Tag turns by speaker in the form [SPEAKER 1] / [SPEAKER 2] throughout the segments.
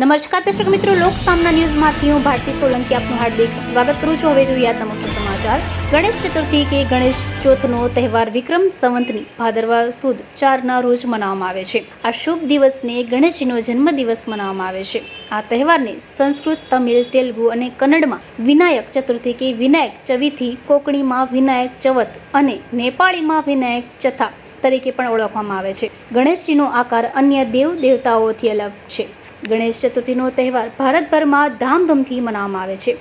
[SPEAKER 1] નમસ્કાર દર્શક મિત્રો, લોક સામના ન્યૂઝમાંથી હું ભારતી સોલંકી આપનું હાર્દિક સ્વાગત કરું છું. હવે જોઈએ આજના મુખ્ય સમાચાર. ગણેશ ચતુર્થી કે ગણેશ ચોથનો તહેવાર વિક્રમ સંવંતની ભાદરવા સુદ ચારના રોજ મનાવવામાં આવે છે. આ શુભ દિવસને ગણેશજીનો જન્મદિવસ મનાવવામાં આવે છે. આ તહેવારને સંસ્કૃત, તમિલ, તેલુગુ અને કન્નડમાં વિનાયક ચતુર્થી કે વિનાયક ચવિથી, કોકણીમાં વિનાયક ચવથ અને નેપાળીમાં વિનાયક ચથા તરીકે પણ ઓળખવામાં આવે છે. ગણેશજીનો આકાર અન્ય દેવ દેવતાઓથી અલગ છે. ગણેશ ચતુર્થીનો તહેવાર ભારતભરમાં ધામધૂમથી મનાવવામાં આવે છે.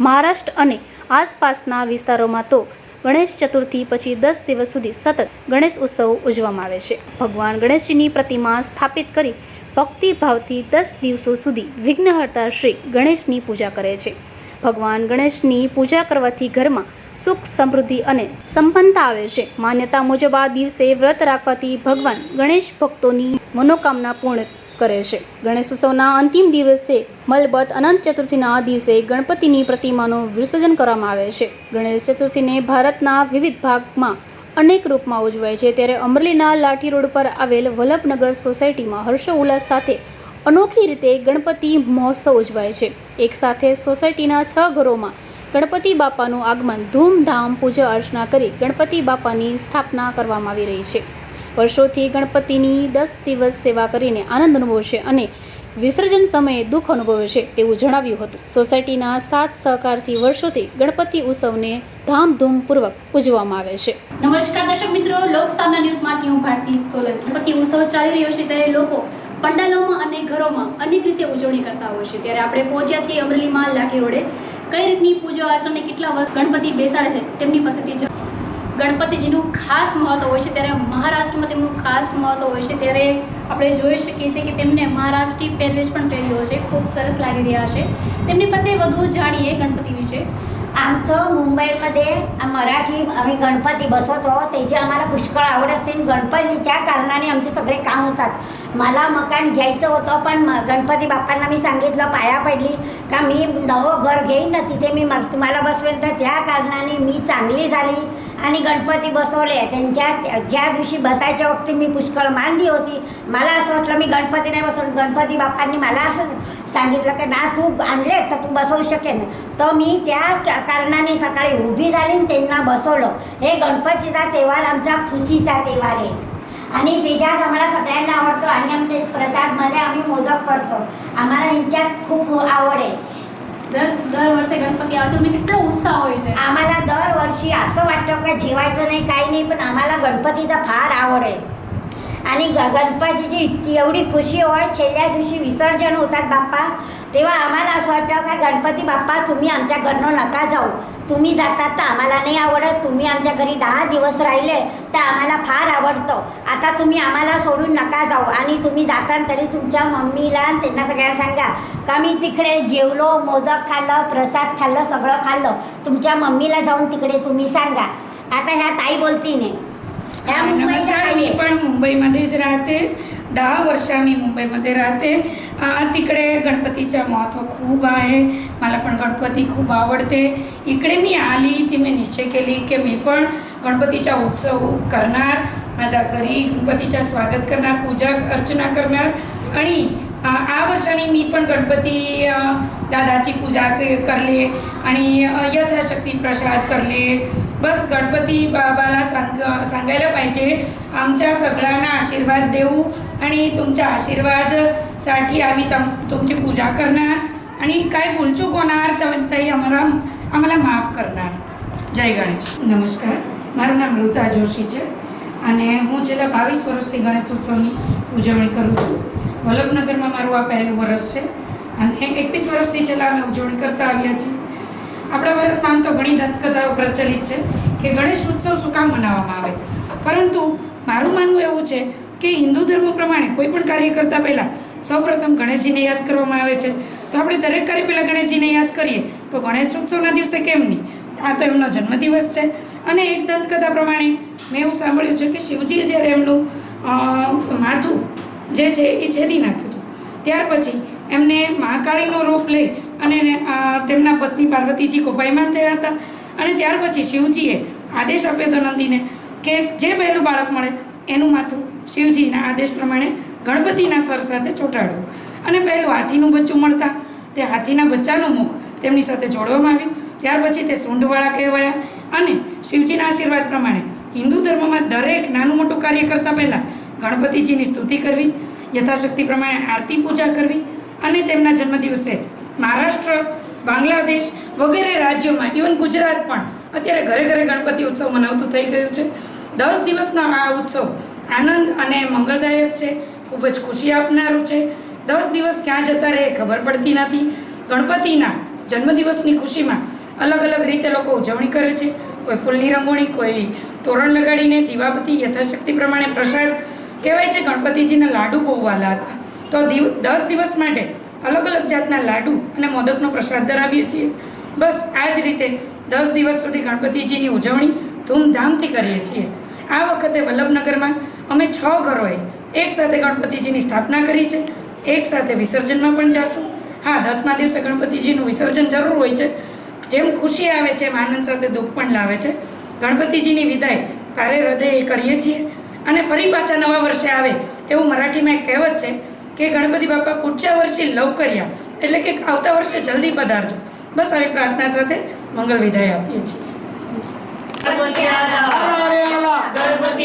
[SPEAKER 1] મહારાષ્ટ્ર અને આસપાસના વિસ્તારોમાં તો ગણેશ ચતુર્થી પછી દસ દિવસ સુધી સતત ગણેશ ઉત્સવ ઉજવવામાં આવે છે. ભગવાન ગણેશજીની પ્રતિમા સ્થાપિત કરી ભક્તિભાવથી દસ દિવસો સુધી વિઘ્નહર્તા શ્રી ગણેશની પૂજા કરે છે. ભગવાન ગણેશની પૂજા કરવાથી ઘરમાં સુખ, સમૃદ્ધિ અને સંપન્નતા આવે છે. માન્યતા મુજબ આ દિવસે વ્રત રાખવાથી ભગવાન ગણેશ ભક્તોની મનોકામના પૂર્ણ કરે છે. ગણેશ ઉત્સવના અંતિમ દિવસે મલબત અનંત ચતુર્થીના દિવસે ગણપતિની પ્રતિમાનું વિસર્જન કરવામાં આવે છે. ગણેશ ચતુર્થીને ભારતના વિવિધ ભાગમાં અનેક રૂપમાં ઉજવાય છે. ત્યારે અમરેલીના લાઠી રોડ પર આવેલ વલ્લભનગર સોસાયટીમાં હર્ષોલ્લાસ સાથે અનોખી રીતે ગણપતિ મહોત્સવ ઉજવાય છે. એક સાથે સોસાયટીના છ ઘરોમાં ગણપતિ બાપાનું આગમન ધૂમધામ પૂજા અર્ચના કરી ગણપતિ બાપાની સ્થાપના કરવામાં આવી રહી છે. વર્ષોથી ગણપતિની દસ દિવસ સેવા કરીને આનંદ અનુભવશે અને વિસર્જન સમયે દુઃખ અનુભવે છે તેવું જણાવ્યું હતું. સોસાયટીના સાથ સહકારથી વર્ષોથી ગણપતિ ઉત્સવને ધામધૂમપૂર્વક ઉજવવામાં આવે છે. નમસ્કાર દર્શક મિત્રો લોકસામના ન્યૂઝમાંથી હું ભારતી સોલંકી. ગણપતિ ઉત્સવ ચાલી રહ્યો છે ત્યારે લોકો પંડાલોમાં અને ઘરોમાં અનેક રીતે ઉજવણી કરતા હોય છે. ત્યારે આપણે પહોંચ્યા છીએ અમરેલીમાં લાઠી રોડે. કઈ રીતની પૂજા અર્ચના કેટલા વર્ષ ગણપતિ બેસાડે છે તેમની પાસેથી ગણપતિજીનું ખાસ મહત્વ હોય છે ત્યારે મહારાષ્ટ્રમાં તેમનું ખાસ મહત્વ હોય છે ત્યારે આપણે જોઈ શકીએ છીએ કે તેમને મહારાષ્ટ્રી પહેરવેશ પણ પહેર્યો છે ખૂબ સરસ લાગી રહ્યા છે તેમની પાસે વધુ जाणीये गणपती विषय
[SPEAKER 2] आमचं मुंबईमध्ये मराठी आम्ही गणपती बसवतो त्याची आम्हाला पुष्कळ आवड असते आणि गणपतीच्या कारणाने आमचे सगळे काम होतात मला मकान घ्यायचं होतं पण म- गणपती बाप्पांना मी सांगितलं पाया पडली का मी नवं घर घेईन ना तिथे मी मग तुम्हाला बसवेन तर त्या कारणाने मी चांगली झाली आणि गणपती बसवले. त्यांच्या ज्या दिवशी बसायच्या वक्ती मी पुष्कळ मानली होती. मला असं वाटलं मी गणपती नाही बसवलं गणपती बाप्पांनी मला असं सांगितलं की ना तू आणले तर तू बसवू शकेन. तर मी त्या कारणाने सकाळी उभी झाली आणि त्यांना बसवलं. हे गणपतीचा तेव्हार आमचा खुशीचा तेव्हार आहे. आणि त्याच्यात आम्हाला सगळ्यांना आवडतो आणि आमचे प्रसादमध्ये आम्ही मोदक करतो. आम्हाला यांच्यात खूप आवड आहे.
[SPEAKER 1] દર દર વર્ષે ગણપતિ આવશે તમને કેટલો ઉત્સાહ હોય છે
[SPEAKER 2] आम्हाला दरवर्षी असं वाटतं का जेवायचं नाही काही नाही पण आम्हाला गणपतीचा फार आवड आहे आणि ग गणपतीची इतकी एवढी खुशी होय छेल्ल्या दिवशी विसर्जन होतात बाप्पा तेव्हा आम्हाला असं वाटतं का गणपती बाप्पा तुम्ही आमच्या घरनं नका जाऊ तुम्ही जातात तर आम्हाला नाही आवडत तुम्ही आमच्या घरी दहा दिवस राहिले तर आम्हाला फार आवडतं आता तुम्ही आम्हाला सोडून नका जाऊ आणि तुम्ही जाताना तरी तुमच्या मम्मीला आणि त्यांना सगळ्यांना सांगा का मी तिकडे जेवलो मोदक खाल्लं प्रसाद खाल्लं सगळं खाल्लं. तुमच्या मम्मीला जाऊन तिकडे तुम्ही सांगा. आता ह्या ताई बोलतीने ह्या मुंबईच्या
[SPEAKER 3] नमस्कार मी. पण मुंबईमध्येच राहतेच. दहा वर्ष मी मुंबईमध्ये राहते. तिकडे गणपतीचं महत्त्व खूप आहे. मला पण गणपती खूप आवडते. इकडे मी आली ती मी निश्चय केली की मी पण गणपतीचा उत्सव करणार. माझ्या घरी गणपतीचं स्वागत करणार पूजा अर्चना करणार आणि अं, आ वर्षाने मी पण गणपती अं, दादाची पूजा क- करले आणि अं, यथाशक्ती प्रसाद करले बस गणपती बाबाला सांग सांगायला पाहिजे आमच्या सगळ्यांना आशीर्वाद देऊ आणि तुमच्या आशीर्वादसाठी आम्ही तम तुमची पूजा करणार आणि काय भूलचूक होणार तर ताई आम्हाला આમલા માફ કરનાર જય ગણેશ નમસ્કાર મારું નામ ઋતા જોશી છે અને હું છેલ્લા બાવીસ વર્ષથી ગણેશ ઉત્સવની ઉજવણી કરું છું. વલ્લભનગરમાં મારું આ પહેલું વર્ષ છે અને એકવીસ વર્ષથી છેલ્લા અમે ઉજવણી કરતા આવ્યા છીએ. આપણા ભારતમાં આમ તો ઘણી દંતકથાઓ પ્રચલિત છે કે ગણેશ ઉત્સવ શું કામ મનાવવામાં આવે? પરંતુ મારું માનવું એવું છે કે હિન્દુ ધર્મ પ્રમાણે કોઈ પણ કાર્ય કરતાં પહેલાં સૌપ્રથમ ગણેશજીને યાદ કરવામાં આવે છે. તો આપણે દરેક કાર્ય પહેલાં ગણેશજીને યાદ કરીએ તો ગણેશ ઉત્સવના દિવસે કેમ નહીં? આ તો એમનો જન્મદિવસ છે. અને એક દંતકથા પ્રમાણે મેં એવું સાંભળ્યું છે કે શિવજીએ જ્યારે એમનું માથું જે છે એ છેદી નાખ્યું હતું. ત્યાર પછી એમને મહાકાળીનો રૂપ લઈ અને તેમના પત્ની પાર્વતીજી કોપાયમાન થયા હતા. અને ત્યાર પછી શિવજીએ આદેશ આપ્યો હતો નંદીને કે જે પહેલું બાળક મળે એનું માથું શિવજીના આદેશ પ્રમાણે ગણપતિના સર સાથે ચોંટાડવું. અને પહેલું હાથીનું બચ્ચું મળતા તે હાથીના બચ્ચાનું મુખ તેમની સાથે જોડવામાં આવ્યું. ત્યાર પછી તે સૂંઢવાળા કહેવાયા અને શિવજીના આશીર્વાદ પ્રમાણે હિન્દુ ધર્મમાં દરેક નાનું મોટું કાર્ય કરતાં પહેલાં ગણપતિજીની સ્તુતિ કરવી, યથાશક્તિ પ્રમાણે આરતી પૂજા કરવી અને તેમના જન્મદિવસે મહારાષ્ટ્ર, બાંગ્લાદેશ વગેરે રાજ્યોમાં, ઇવન ગુજરાત પણ અત્યારે ઘરે ઘરે ગણપતિ ઉત્સવ મનાવતું થઈ ગયું છે. દસ દિવસનો આ ઉત્સવ આનંદ અને મંગળદાયક છે. ખૂબ જ ખુશી આપનારું છે. દસ દિવસ ક્યાં જતા રહે ખબર પડતી નથી. ગણપતિના જન્મદિવસની ખુશીમાં અલગ અલગ રીતે લોકો ઉજવણી કરે છે. કોઈ ફૂલની રંગોળી, કોઈ તોરણ લગાડીને દીવાબત્તી યથાશક્તિ પ્રમાણે પ્રસાદ. કહેવાય છે ગણપતિજીના લાડુ બહુ વાલા હતા. તો દિવ, દસ દિવસ માટે અલગ અલગ જાતના લાડુ અને મોદકનો પ્રસાદ ધરાવીએ છીએ. બસ આ જ રીતે દસ દિવસ સુધી ગણપતિજીની ઉજવણી ધૂમધામથી કરીએ છીએ. આ વખતે વલ્લભનગરમાં અમે છ ઘરોએ એક સાથે ગણપતિજીની સ્થાપના કરી છે. એક સાથે વિસર્જનમાં પણ જાશું. હા, દસમા દિવસે ગણપતિજીનું વિસર્જન જરૂર હોય છે. જેમ ખુશી આવે છે એમ આનંદ સાથે દુઃખ પણ લાવે છે. ગણપતિજીની વિદાય ભારે હૃદય કરીએ છીએ. અને ફરી પાછા નવા વર્ષે આવે એવું મરાઠીમાં એક કહેવત છે કે ગણપતિ બાપા પૂછ્યા વર્ષે લવકર્યા એટલે કે આવતા વર્ષે જલ્દી પધારજો. બસ આવી પ્રાર્થના સાથે મંગલ વિદાય આપીએ છીએ.
[SPEAKER 4] ગણપતિ
[SPEAKER 5] ગણપતિ